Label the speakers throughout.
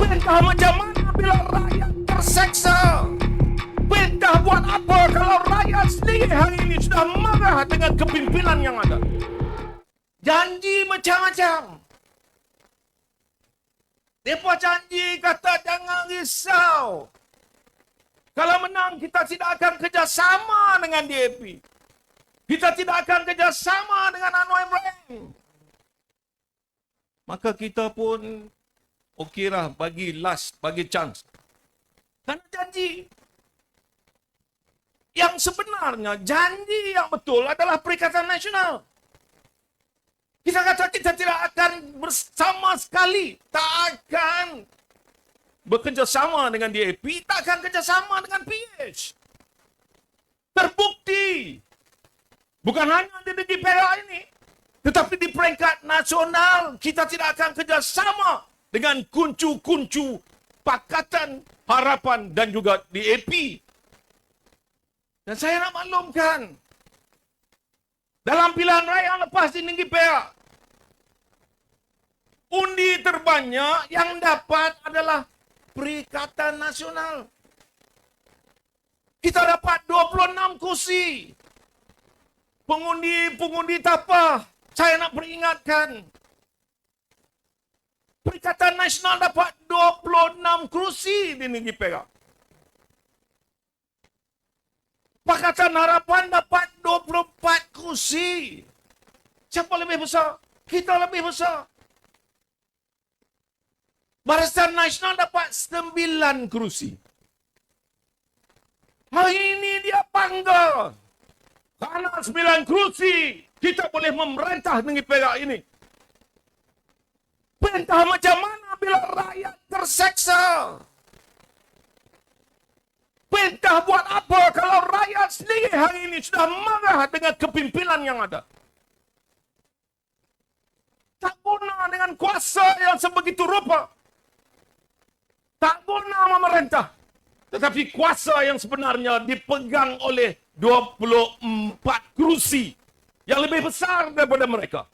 Speaker 1: Perintah macam mana bila rakyat terseksa? Perintah buat apa kalau rakyat sendiri hari ini sudah marah dengan kepimpinan yang ada? Janji macam-macam. Mereka janji kata jangan risau. Kalau menang kita tidak akan kerjasama dengan DAP. Kita tidak akan kerjasama dengan Anwar Ibrahim. Maka kita pun okeylah bagi last, bagi chance. Kerana janji. Yang sebenarnya janji yang betul adalah Perikatan Nasional. Kita kata kita tidak akan bersama sekali. Tak akan bekerjasama dengan DAP. Tak akan kerjasama dengan PH. Terbukti. Bukan hanya di negeri Perak ini. Tetapi di peringkat nasional, kita tidak akan kerjasama dengan kuncu-kuncu Pakatan Harapan dan juga DAP. Dan saya nak maklumkan, dalam pilihan raya lepas di negeri Perak, undi terbanyak yang dapat adalah Perikatan Nasional. Kita dapat 26 kursi. Pengundi-pengundi tapah. Saya nak peringatkan. Perikatan Nasional dapat 26 kursi di negeri Perak. Pakatan Harapan dapat 24 kursi. Siapa lebih besar? Kita lebih besar. Barisan Nasional dapat 9 kursi. Hari ini dia bangga. Karena 9 kursi, kita boleh memerintah negeri Perak ini. Perintah macam mana bila rakyat terseksa? Perintah buat apa kalau rakyat sendiri hari ini sudah marah dengan kepimpinan yang ada? Tak guna dengan kuasa yang sebegitu rupa. Tak guna memerintah. Tetapi kuasa yang sebenarnya dipegang oleh 24 kerusi yang lebih besar daripada mereka.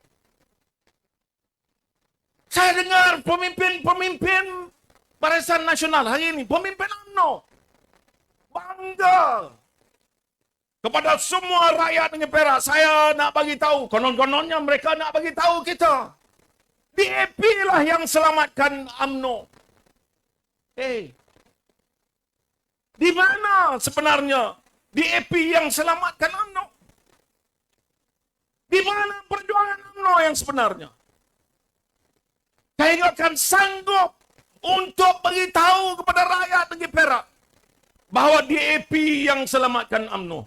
Speaker 1: Saya dengar pemimpin-pemimpin Barisan Nasional hari ini, pemimpin UMNO, bangga kepada semua rakyat negeri Perak. Saya nak bagi tahu, konon-kononnya mereka nak bagi tahu kita. DAP lah yang selamatkan UMNO. Hey, di mana sebenarnya DAP yang selamatkan UMNO? Di mana perjuangan UMNO yang sebenarnya? Akan sanggup untuk beritahu kepada rakyat negeri Perak bahawa DAP yang selamatkan UMNO.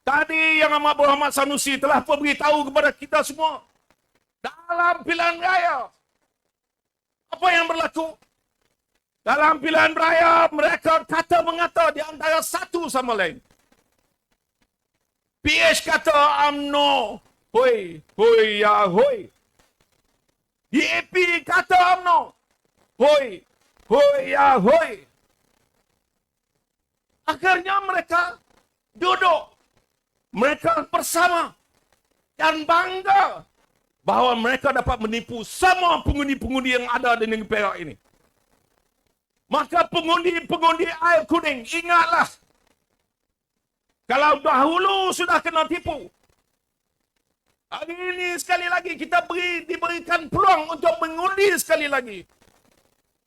Speaker 1: Tadi yang Amat Muhammad Sanusi telah beritahu kepada kita semua dalam pilihan raya. Apa yang berlaku? Dalam pilihan raya, mereka kata mengata di antara satu sama lain. PH kata UMNO. Hoi, hoi, ya, hoi. DAP kata UMNO. Hoi, hoi, ya, hoi. Akhirnya mereka duduk. Mereka bersama. Dan bangga bahawa mereka dapat menipu semua pengundi-pengundi yang ada di negeri Perak ini. Maka pengundi-pengundi air kuning, ingatlah. Kalau dahulu sudah kena tipu. Hari ini sekali lagi kita beri diberikan peluang untuk mengundi sekali lagi.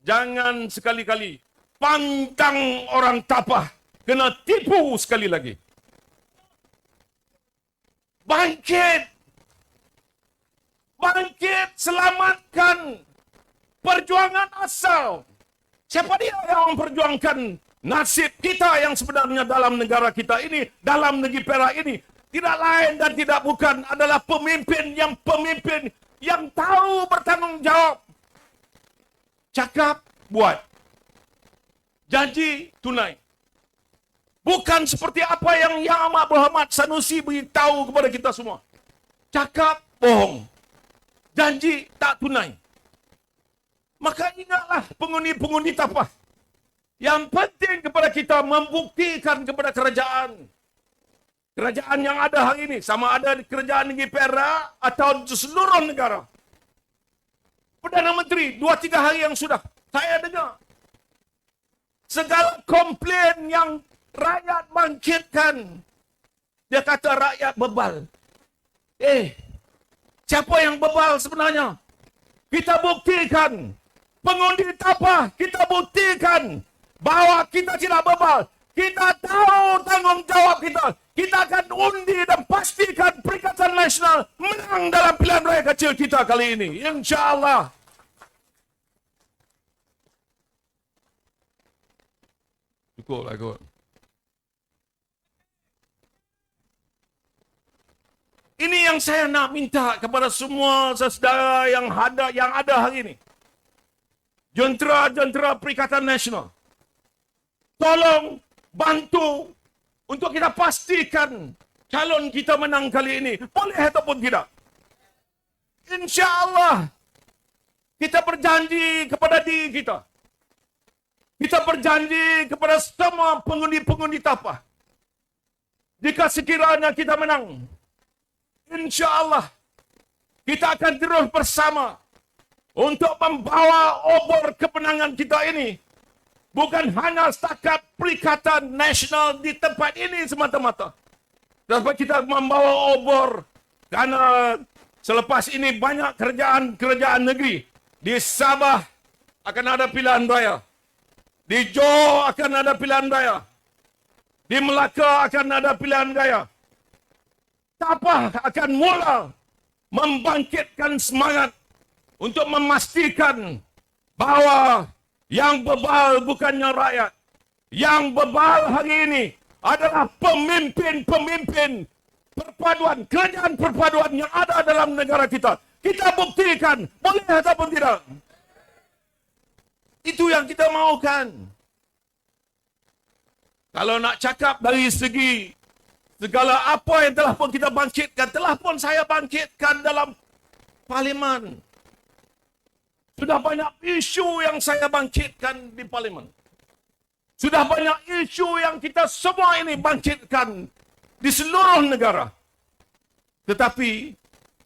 Speaker 1: Jangan sekali-kali pantang orang tapah kena tipu sekali lagi. Bangkit! Bangkit selamatkan perjuangan asal. Siapa dia yang memperjuangkan nasib kita yang sebenarnya dalam negara kita ini, dalam negeri Perak ini? Tidak lain dan tidak bukan adalah pemimpin yang pemimpin yang tahu bertanggungjawab. Cakap, buat. Janji, tunai. Bukan seperti apa yang Yang Amat Berhormat Sanusi beritahu kepada kita semua. Cakap, bohong. Janji, tak tunai. Maka ingatlah pengundi-pengundi tapah. Yang penting kepada kita membuktikan kepada kerajaan. Kerajaan yang ada hari ini. Sama ada kerajaan negeri Perak atau di seluruh negara. Perdana Menteri, dua tiga hari yang sudah. Saya dengar. segala komplain yang rakyat bangkitkan. Dia kata rakyat bebal. Eh, siapa yang bebal sebenarnya? Kita buktikan. Pengundi tapah, kita buktikan bahawa kita tidak bebal. Kita tahu kita kali ini. InsyaAllah. Cukup lah kot. Ini yang saya nak minta kepada semua saudara yang ada yang ada hari ini. Jentera-jentera Perikatan Nasional. Tolong bantu untuk kita pastikan calon kita menang kali ini. Boleh ataupun tidak. Insya Allah kita berjanji kepada diri kita. Kita berjanji kepada semua pengundi-pengundi tapah. Jika sekiranya kita menang, insya Allah kita akan terus bersama untuk membawa obor kemenangan kita ini bukan hanya setakat perikatan nasional di tempat ini semata-mata. Dapat kita membawa obor karena selepas ini banyak kerajaan-kerajaan negeri di Sabah akan ada pilihan raya. Di Johor akan ada pilihan raya. Di Melaka akan ada pilihan raya. Tapah akan mula membangkitkan semangat untuk memastikan bahawa yang bebal bukannya rakyat. Yang bebal hari ini adalah pemimpin-pemimpin perpaduan, kerajaan perpaduan yang ada dalam negara kita. Kita buktikan, boleh ataupun tidak. Itu yang kita mahukan. Kalau nak cakap dari segi segala apa yang telah pun kita bangkitkan, telah pun saya bangkitkan dalam parlimen. Sudah banyak isu yang saya bangkitkan di parlimen. Sudah banyak isu yang kita semua ini bangkitkan di seluruh negara. Tetapi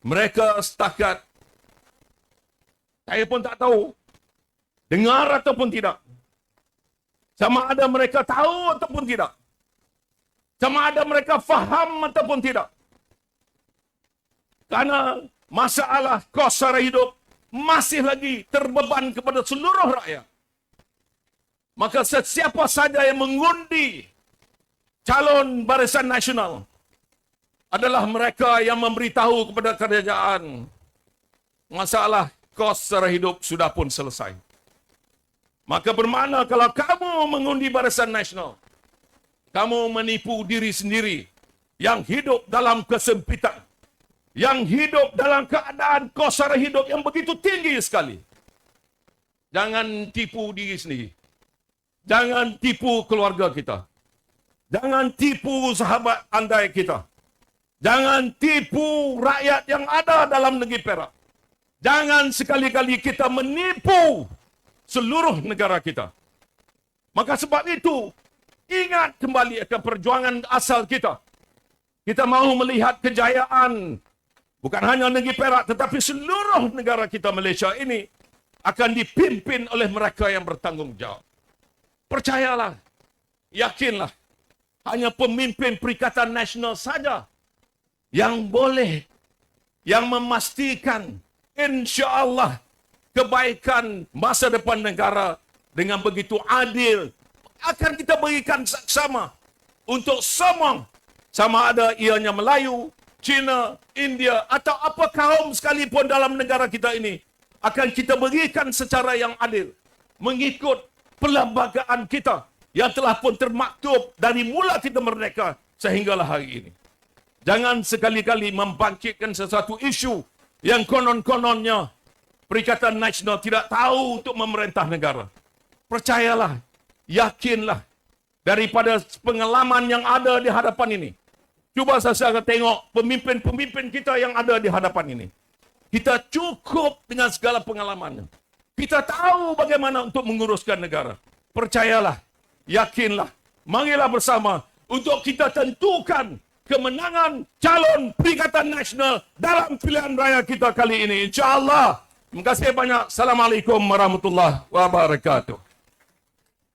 Speaker 1: mereka setakat saya pun tak tahu dengar ataupun tidak. Sama ada mereka tahu ataupun tidak. Sama ada mereka faham ataupun tidak. Karena masalah kos sara hidup masih lagi terbeban kepada seluruh rakyat. Maka sesiapa saja yang mengundi calon barisan nasional adalah mereka yang memberitahu kepada kerajaan masalah kos sara hidup sudah pun selesai. Maka bermakna kalau kamu mengundi barisan nasional, kamu menipu diri sendiri yang hidup dalam kesempitan, yang hidup dalam keadaan kos sara hidup yang begitu tinggi sekali. Jangan tipu diri sendiri. Jangan tipu keluarga kita. Jangan tipu sahabat andai kita. Jangan tipu rakyat yang ada dalam negeri Perak. Jangan sekali-kali kita menipu seluruh negara kita. Maka sebab itu, ingat kembali akan perjuangan asal kita. Kita mahu melihat kejayaan bukan hanya negeri Perak tetapi seluruh negara kita Malaysia ini akan dipimpin oleh mereka yang bertanggungjawab. Percayalah, yakinlah, hanya pemimpin Perikatan Nasional saja yang boleh, yang memastikan insya Allah kebaikan masa depan negara dengan begitu adil akan kita berikan sama untuk semua. Sama ada ianya Melayu, Cina, India atau apa kaum sekalipun dalam negara kita ini akan kita berikan secara yang adil mengikut perlembagaan kita yang telah pun termaktub dari mula kita merdeka sehinggalah hari ini. Jangan sekali-kali membangkitkan sesuatu isu yang konon-kononnya Perikatan Nasional tidak tahu untuk memerintah negara. Percayalah, yakinlah daripada pengalaman yang ada di hadapan ini. Cuba saya tengok pemimpin-pemimpin kita yang ada di hadapan ini. Kita cukup dengan segala pengalamannya. Kita tahu bagaimana untuk menguruskan negara. Percayalah, yakinlah, marilah bersama untuk kita tentukan kemenangan calon Perikatan Nasional dalam pilihan raya kita kali ini. InsyaAllah. Terima kasih banyak. Assalamualaikum warahmatullahi wabarakatuh.